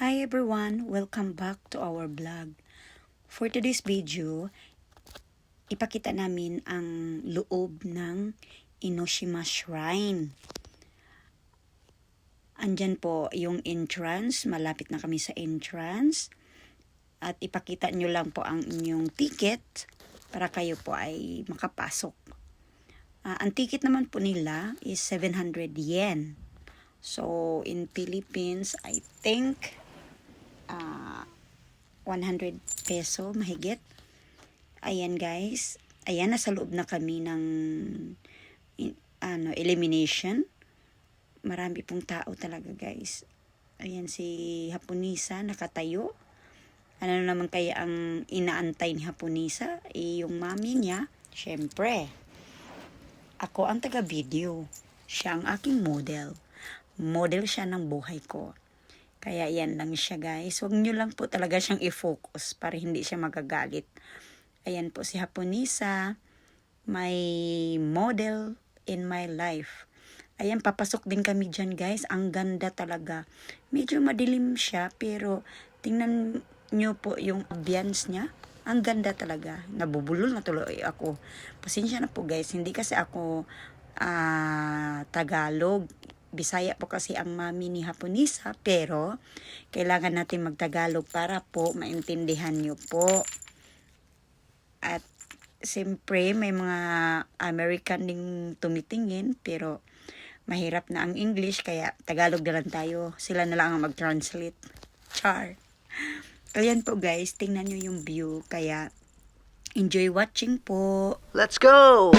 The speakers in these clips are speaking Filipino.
Hi everyone! Welcome back to our vlog. For today's video, ipakita namin ang loob ng Inoshima Shrine. Andyan po yung entrance, malapit na kami sa entrance. At ipakita nyo lang po ang inyong ticket para kayo po ay makapasok. Ah, ang ticket naman po nila is 700 yen. So, in Philippines, I think ah 100 peso mahigit. Ayan guys. Ayan, nasa loob na kami ng in- ano, elimination. Marami pong tao talaga guys. Ayan si Hapunisa nakatayo. Ano naman kaya ang inaantay ni Hapunisa? Eh, yung mami niya, syempre. Ako ang taga-video. Siya ang aking model. Model siya ng buhay ko. Kaya yan lang siya guys. Huwag nyo lang po talaga siyang i-focus para hindi siya magagalit. Ayan po si Hapunisa. My model in my life. Ayan, papasok din kami dyan guys. Ang ganda talaga. Medyo madilim siya pero tingnan nyo po yung ambience niya. Ang ganda talaga. Nabubulol na tuloy ako. Pasensya na po guys. Hindi kasi ako ah, Tagalog. Bisaya po kasi ang mami ni Hapunisa. Pero kailangan natin magtagalog para po maintindihan nyo po. At siyempre may mga American ding tumitingin pero mahirap na ang English kaya Tagalog na lang tayo. Sila na lang ang mag-translate. Char. Ayan po guys, tingnan nyo yung view. Kaya enjoy watching po. Let's go!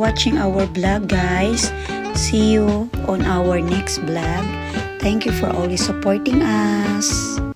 Watching our vlog guys. See you on our next vlog. Thank you for always supporting us.